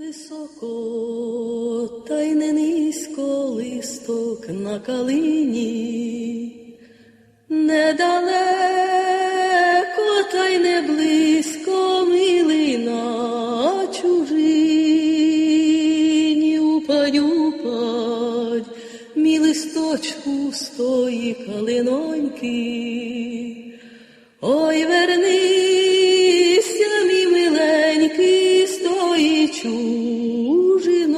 Невисоко, та й не низько листок на калині, недалеко, та й не близько милий на чужині. Упадь, упадь, мій листочку з тої калиноньки. Ой, вернися, чужиноньки,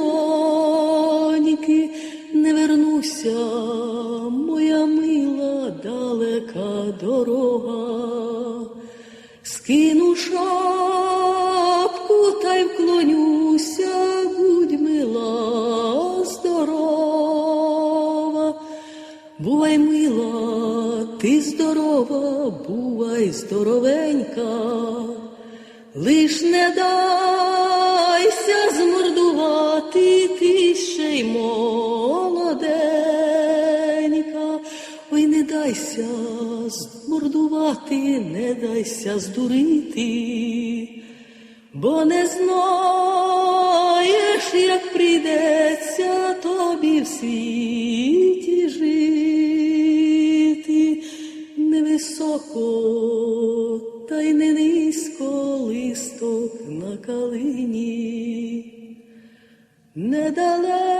не вернуся, моя мила далека дорога, скину шапку та й вклонюся, будь мила, здорова. Бувай мила, ти здорова, бувай здоровенька, лиш не дайся змордувати, ти ще й молоденька, ой, не дайся змордувати, не дайся здурити, бо не знаєш, як прийдеться тобі в світі жити, невисоко, та й не низько листок на калині, недалеко,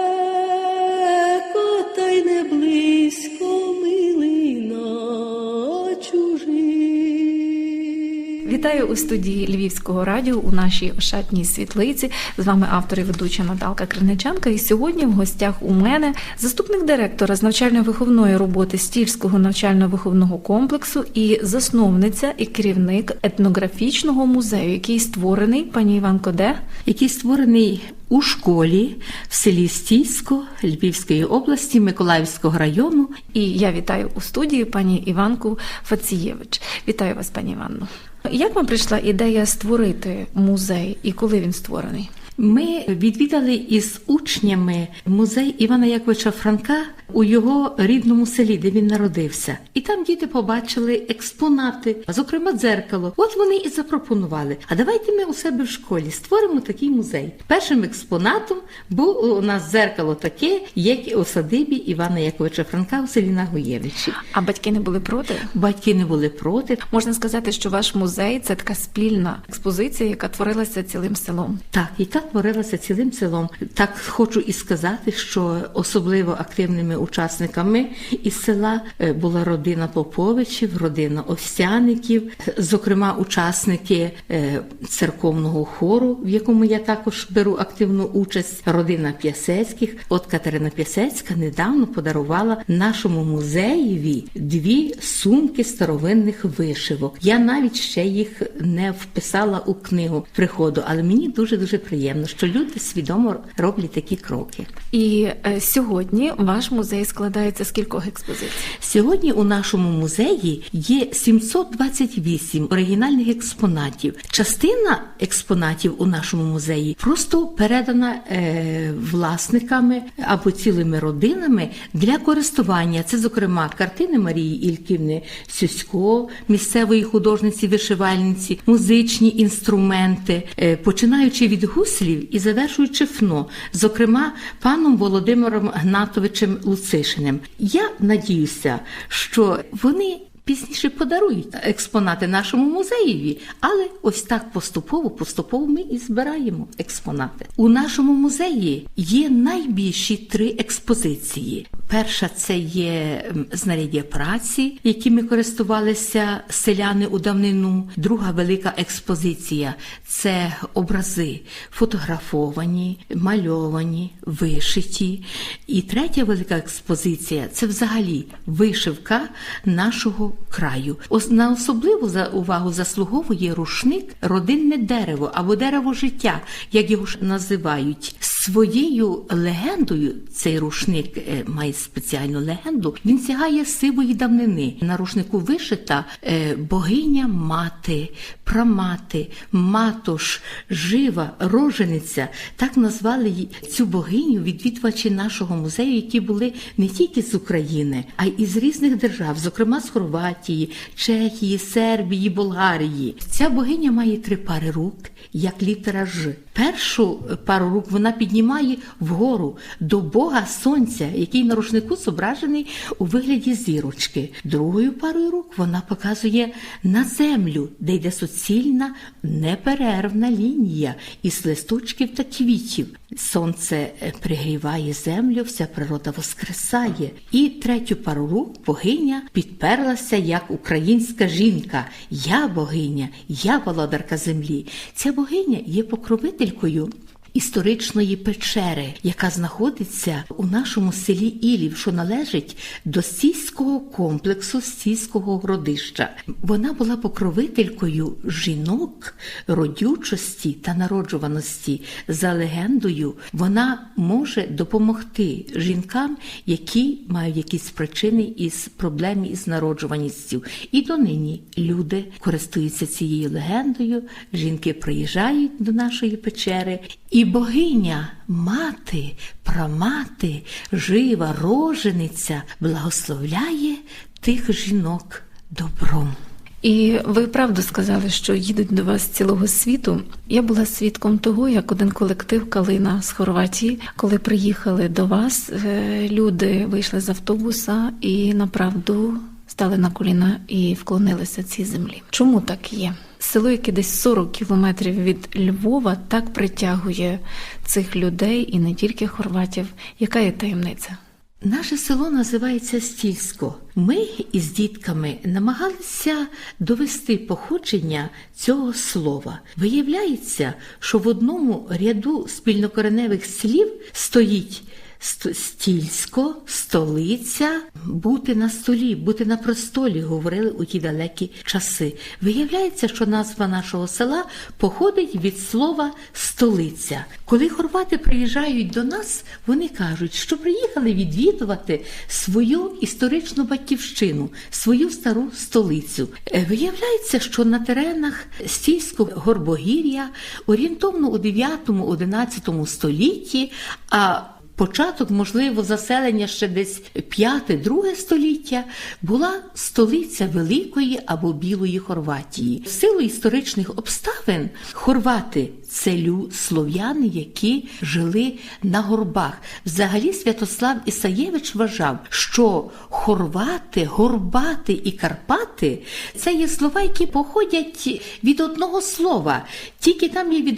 у студії Львівського радіо у нашій ошатній світлиці. З вами автор і ведуча Наталка Криниченка. І сьогодні в гостях у мене заступник директора з навчально-виховної роботи Стільського навчально-виховного комплексу і засновниця і керівник етнографічного музею, який створений пані Іванко, де? який створений у школі в селі Стійсько Львівської області Миколаївського району. І я вітаю у студії пані Іванку Фацієвич. Вітаю вас, пані Іванно. Як вам прийшла ідея створити музей і коли він створений? Ми відвідали із учнями музей Івана Яковича Франка у його рідному селі, де він народився. І там діти побачили експонати, зокрема дзеркало. От вони і запропонували. А давайте ми у себе в школі створимо такий музей. Першим експонатом був у нас дзеркало таке, як і у садибі Івана Яковича Франка у селі Нагоєвичі. А батьки не були проти? Батьки не були проти. Можна сказати, що ваш музей це така спільна експозиція, яка творилася цілим селом. Так, яка творилася цілим селом. Так хочу і сказати, що особливо активними учасниками із села е, була родина Поповичів, родина Овсяників, зокрема, учасники е, церковного хору, в якому я також беру активну участь, родина П'ясецьких. От Катерина П'ясецька недавно подарувала нашому музеєві дві сумки старовинних вишивок. Я навіть ще їх не вписала у книгу приходу, але мені дуже дуже приємно, що люди свідомо роблять такі кроки. І е, сьогодні ваш музей складається з кількох експозицій. Сьогодні у нашому музеї є 728 оригінальних експонатів. Частина експонатів у нашому музеї просто передана е, власниками або цілими родинами для користування. Це, зокрема, картини Марії Ільківни Сюсько, місцевої художниці вишивальниці, музичні інструменти, е, починаючи від гуслів і завершуючи фно, зокрема паном Володимиром Гнатовичем Луцишиним. Я надіюся, що вони. Пізніше подарують експонати нашому музеєві, але ось так поступово, поступово ми і збираємо експонати. У нашому музеї є найбільші три експозиції. Перша це є знаряддя праці, якими користувалися селяни у давнину. Друга велика експозиція це образи фотографовані, мальовані, вишиті. І третя велика експозиція це взагалі вишивка нашого краю. На особливу увагу заслуговує рушник родинне дерево або дерево життя, як його ж називають. Своєю легендою цей рушник е, має спеціальну легенду. Він сягає сивої давнини. На рушнику вишита е, богиня мати прамати, матош, жива, рожениця. Так назвали цю богиню відвідувачі нашого музею, які були не тільки з України, а й із різних держав, зокрема з Хорватії, Чехії, Сербії, Болгарії. Ця богиня має три пари рук, як літера Ж. Першу пару рук вона піднімає вгору до Бога Сонця, який на рушнику зображений у вигляді зірочки. Другою парою рук вона показує на землю, де йде суцільна неперервна лінія із листочків та квітів. Сонце е, пригріває землю, вся природа воскресає. І третю пару рук богиня підперлася як українська жінка. Я богиня, я володарка землі. Ця богиня є покровителькою історичної печери, яка знаходиться у нашому селі Ілів, що належить до сільського комплексу сільського городища. Вона була покровителькою жінок, родючості та народжуваності. За легендою, вона може допомогти жінкам, які мають якісь причини із проблем із народжуваністю. І донині люди користуються цією легендою. Жінки приїжджають до нашої печери, і богиня, мати, прамати, жива рожениця благословляє тих жінок добром. І ви правду сказали, що їдуть до вас з цілого світу. Я була свідком того, як один колектив Калина з Хорватії, коли приїхали до вас, е, люди вийшли з автобуса і направду стали на коліна і вклонилися цій землі. Чому так є? Село, яке десь 40 кілометрів від Львова, так притягує цих людей і не тільки хорватів. Яка є таємниця? Наше село називається Стільсько. Ми із дітками намагалися довести походження цього слова. Виявляється, що в одному ряду спільнокореневих слів стоїть ст- стільсько, столиця, бути на столі, бути на простолі, говорили у ті далекі часи. Виявляється, що назва нашого села походить від слова столиця. Коли хорвати приїжджають до нас, вони кажуть, що приїхали відвідувати свою історичну батьківщину, свою стару столицю. Е, Виявляється, що на теренах стільського горбогір'я орієнтовно у 9-11 столітті, а Початок, можливо, заселення ще десь 5-2 століття була столиця Великої або Білої Хорватії. В силу історичних обставин хорвати це слов'яни, які жили на горбах. Взагалі Святослав Ісаєвич вважав, що хорвати, горбати і Карпати це є слова, які походять від одного слова, тільки там є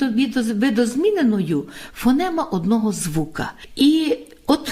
видозміненою фонема одного звука. І от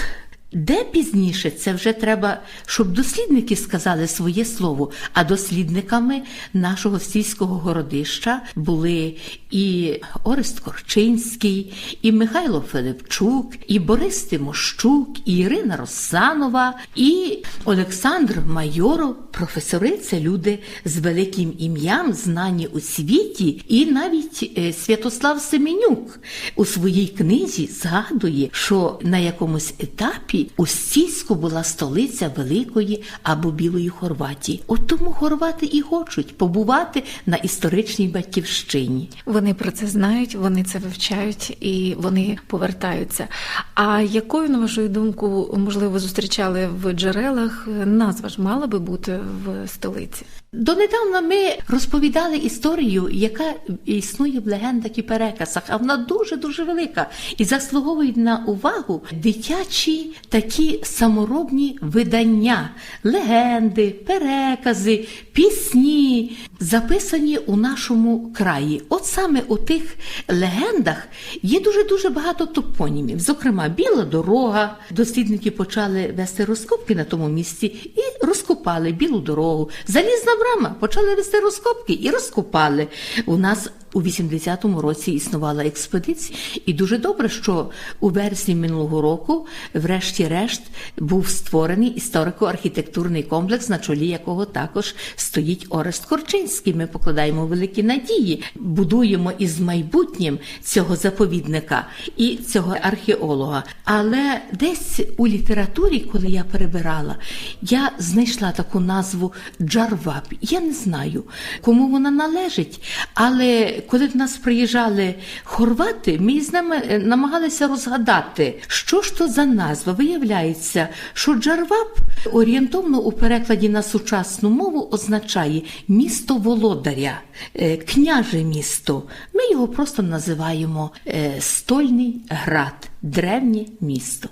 де пізніше це вже треба, щоб дослідники сказали своє слово. А дослідниками нашого сільського городища були і Орест Корчинський, і Михайло Филипчук, і Борис Тимощук, і Ірина Росанова, і Олександр Майоров. Професори це люди з великим ім'ям, знані у світі, і навіть е, Святослав Семенюк у своїй книзі згадує, що на якомусь етапі у Стільську була столиця Великої або Білої Хорватії. От тому хорвати і хочуть побувати на історичній батьківщині. Вони про це знають, вони це вивчають і вони повертаються. А якою, на вашу думку, можливо, зустрічали в джерелах назва ж мала би бути в столиці? Донедавна ми розповідали історію, яка існує в легендах і переказах, а вона дуже дуже велика. І заслуговує на увагу дитячі такі саморобні видання, легенди, перекази, пісні, записані у нашому краї. От саме у тих легендах є дуже дуже багато топонімів. Зокрема, біла дорога. Дослідники почали вести розкопки на тому місці і розкопали білу дорогу. Залізна брама почали вести розкопки і розкопали. У нас у 80-му році існувала експедиція, і дуже добре, що у вересні минулого року, врешті-решт, був створений історико-архітектурний комплекс, на чолі якого також стоїть Орест Корчинський. Ми покладаємо великі надії, будуємо із майбутнім цього заповідника і цього археолога. Але десь у літературі, коли я перебирала, я знайшла таку назву Джарваб. Я не знаю, кому вона належить. Але коли до нас приїжджали хорвати, ми з ними е, намагалися розгадати, що ж то за назва. Виявляється, що Джарваб орієнтовно у перекладі на сучасну мову означає місто володаря, е, княже місто. Ми його просто називаємо е, Стольний град, древнє місто.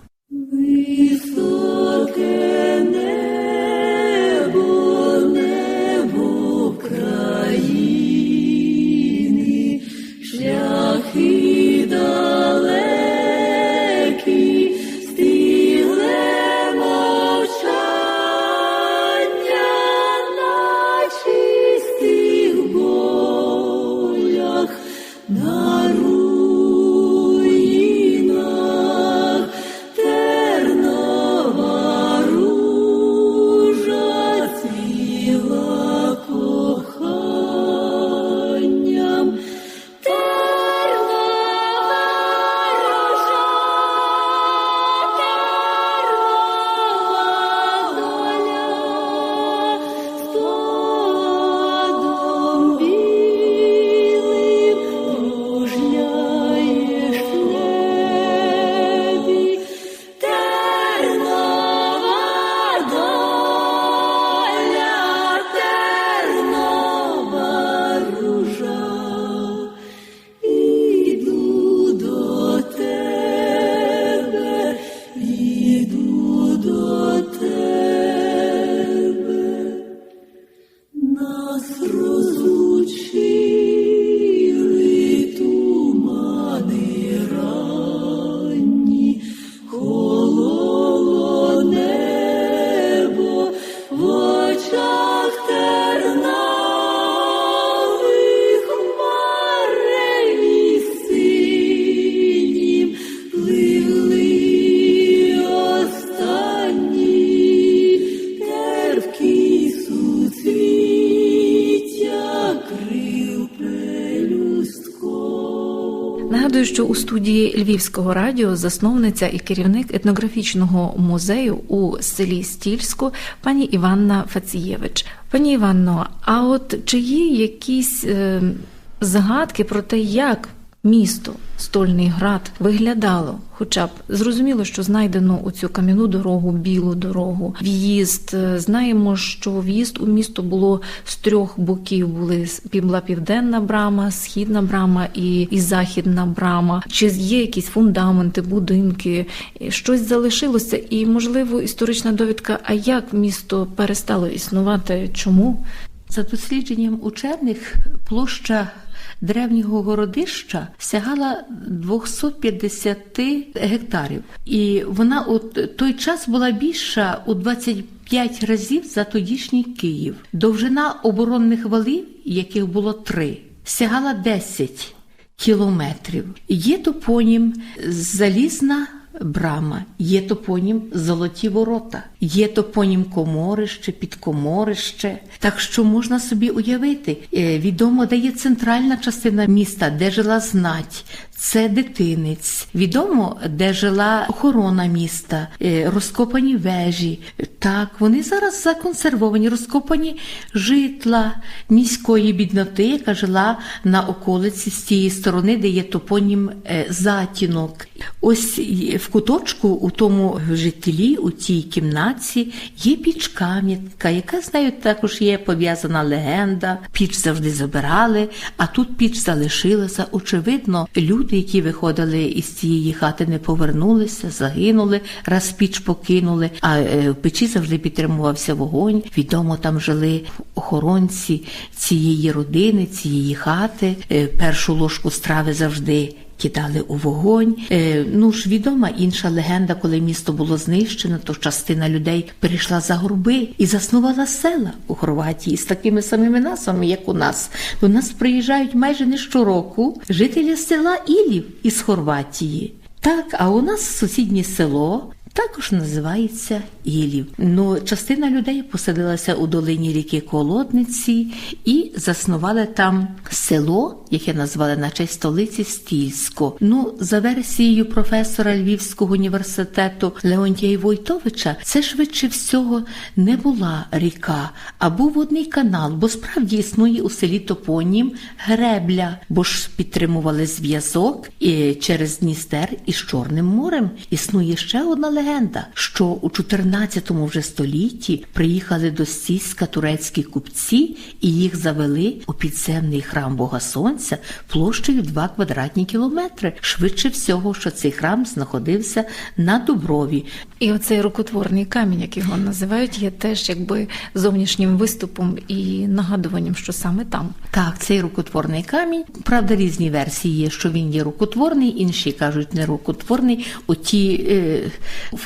Високе що у студії Львівського радіо засновниця і керівник етнографічного музею у селі Стільську пані Іванна Фацієвич. Пані Іванно, а от чи є якісь е, згадки про те, як місто Стольний Град виглядало? Хоча б зрозуміло, що знайдено у цю кам'яну дорогу, білу дорогу, в'їзд. Е, Знаємо, що в'їзд у місто було з трьох боків. Були була південна брама, східна брама і, і західна брама. Чи є якісь фундаменти, будинки, щось залишилося? І можливо історична довідка. А як місто перестало існувати? Чому? За дослідженням учених, площа древнього городища сягала 250 гектарів, і вона у той час була більша у 25 разів за тодішній Київ. Довжина оборонних валів, яких було три, сягала 10 кілометрів. Є топонім залізна. Брама, є топонім Золоті ворота, є топонім Коморище, Підкоморище. Так що можна собі уявити, е, відомо, де є центральна частина міста, де жила знать, це дитинець. Відомо, де жила охорона міста, е, розкопані вежі. Так, вони зараз законсервовані, розкопані житла міської бідноти, яка жила на околиці з тієї сторони, де є топонім е, затінок. Ось в куточку у тому житлі, у тій кімнаті, є піч кам'янка, яка з нею також є пов'язана легенда. Піч завжди забирали, а тут піч залишилася. Очевидно, люди, які виходили із цієї хати, не повернулися, загинули, раз піч покинули. А е, в печі завжди підтримувався вогонь. Відомо, там жили охоронці цієї родини, цієї хати. Е, Першу ложку страви завжди кидали у вогонь. Е, ну ж відома інша легенда, коли місто було знищено, то частина людей перейшла за горби і заснувала села у Хорватії з такими самими назвами, як у нас. До нас приїжджають майже не щороку жителі села Ілів із Хорватії. Так, а у нас сусіднє село. Також називається Ілів. Ну, частина людей поселилася у долині ріки Колодниці і заснували там село, яке назвали на честь столиці Стільсько. Ну, за версією професора Львівського університету Леонтія Войтовича, це швидше всього не була ріка, а був водний канал, бо справді існує у селі Топонім гребля, бо ж підтримували зв'язок і через Дністер із Чорним морем. Існує ще одна легенда, що у 14 вже столітті приїхали до Стільська турецькі купці і їх завели у підземний храм Бога Сонця площею 2 квадратні кілометри. Швидше всього, що цей храм знаходився на Дуброві. І оцей рукотворний камінь, як його називають, є теж якби зовнішнім виступом і нагадуванням, що саме там. Так, цей рукотворний камінь. Правда, різні версії є, що він є рукотворний, інші кажуть не рукотворний. У ті е,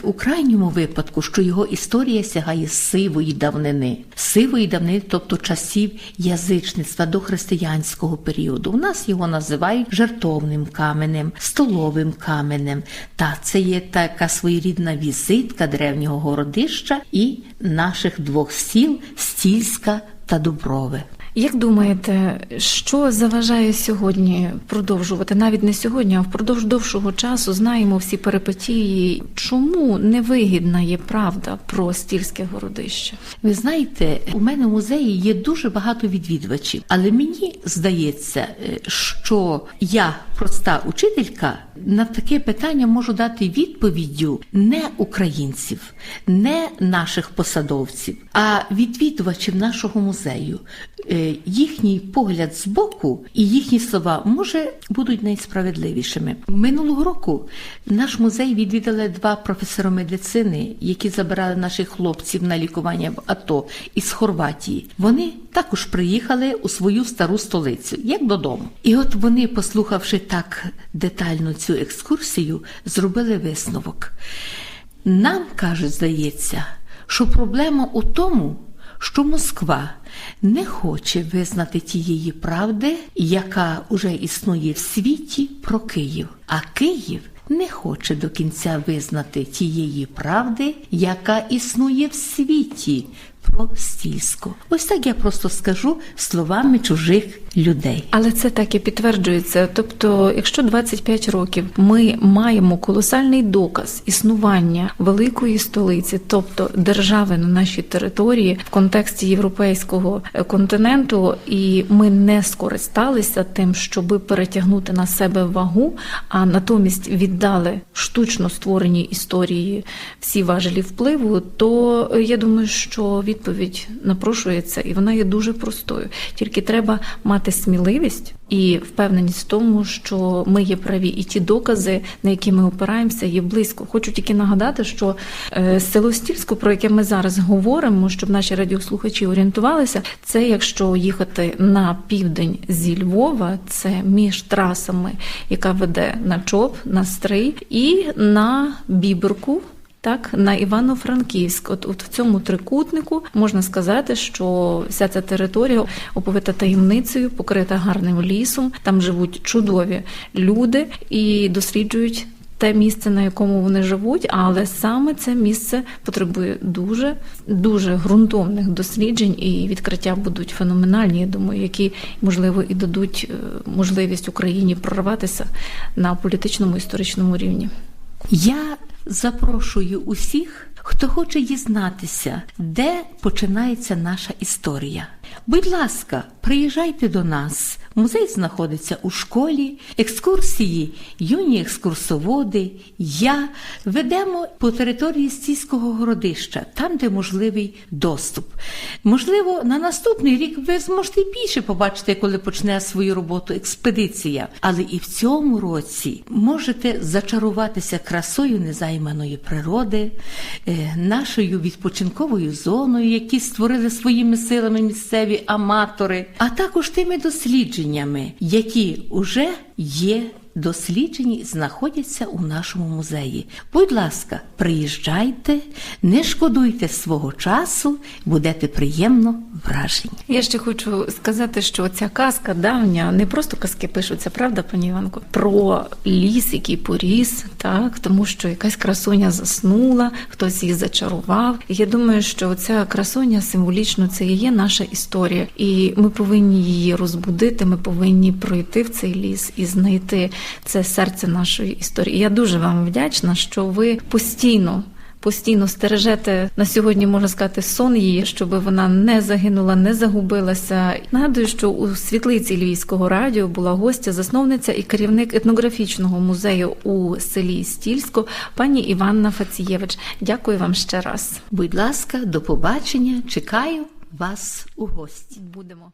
у крайньому випадку, що його історія сягає сивої давнини, сивої давнини, тобто часів язичництва до християнського періоду. У нас його називають жертовним каменем, столовим каменем. Та це є така своєрідна візитка древнього городища і наших двох сіл Стільська та Дуброве. Як думаєте, що заважає сьогодні продовжувати? Навіть не сьогодні, а впродовж довшого часу знаємо всі перипетії. Чому невигідна є правда про стільське городище? Ви знаєте, у мене в музеї є дуже багато відвідувачів, але мені здається, е, що я, проста учителька, на таке питання можу дати відповіддю не українців, не наших посадовців, а відвідувачів нашого музею. Їхній погляд з боку і їхні слова може будуть найсправедливішими. Минулого року наш музей відвідали два професори медицини, які забирали наших хлопців на лікування в АТО із Хорватії. Вони також приїхали у свою стару столицю, як додому. І от вони, послухавши так детально цю екскурсію, зробили висновок. Нам, каже, здається, що проблема у тому, що Москва не хоче визнати тієї правди, яка уже існує в світі про Київ, а Київ не хоче до кінця визнати тієї правди, яка існує в світі про стільсько. Ось так я просто скажу словами чужих людей. Але це так і підтверджується. Тобто, якщо 25 років ми маємо колосальний доказ існування великої столиці, тобто держави на нашій території в контексті європейського е, континенту, і ми не скористалися тим, щоби перетягнути на себе вагу, а натомість віддали штучно створені історії всі важелі впливу, то е, я думаю, що відповідь напрошується, і вона є дуже простою. Тільки треба мати сміливість і впевненість в тому, що ми є праві, і ті докази, на які ми опираємося, є близько. Хочу тільки нагадати, що е, село Стільсько, про яке ми зараз говоримо, щоб наші радіослухачі орієнтувалися, це якщо їхати на південь зі Львова, це між трасами, яка веде на Чоп, на Стрий і на Біберку. Так, на Івано-Франківськ, от, от в цьому трикутнику можна сказати, що вся ця територія оповита таємницею, покрита гарним лісом. Там живуть чудові люди і досліджують те місце, на якому вони живуть, але саме це місце потребує дуже дуже ґрунтовних досліджень, і відкриття будуть феноменальні. Я думаю, які можливо і дадуть е, можливість Україні прорватися на політичному історичному рівні. Я запрошую усіх, хто хоче дізнатися, де починається наша історія. Будь ласка, приїжджайте до нас. Музей знаходиться у школі, екскурсії, юні екскурсоводи. Я ведемо по території стійського городища, там, де можливий доступ. Можливо, на наступний рік ви зможете більше побачити, коли почне свою роботу експедиція. Але і в цьому році можете зачаруватися красою незайманої природи, е, нашою відпочинковою зоною, які створили своїми силами місцеві аматори, а також тими дослідженнями, які вже є досліджені знаходяться у нашому музеї. Будь ласка, приїжджайте, не шкодуйте свого часу, будете приємно вражені. Я ще хочу сказати, що ця казка давня, не просто казки пишуться, правда, пані Іванко? Про ліс, який поріс, так тому що якась красуня заснула, хтось її зачарував. Я думаю, що ця красуня символічно це і є наша історія, і ми повинні її розбудити. Ми повинні пройти в цей ліс і знайти це серце нашої історії. Я дуже вам вдячна, що ви постійно. Постійно стережете на сьогодні, можна сказати, сон її, щоб вона не загинула, не загубилася. Нагадую, що у світлиці Львівського радіо була гостя, засновниця і керівник етнографічного музею у селі Стільсько, пані Іванна Фацієвич. Дякую вам ще раз. Будь ласка, до побачення, чекаю вас у гості. Будемо.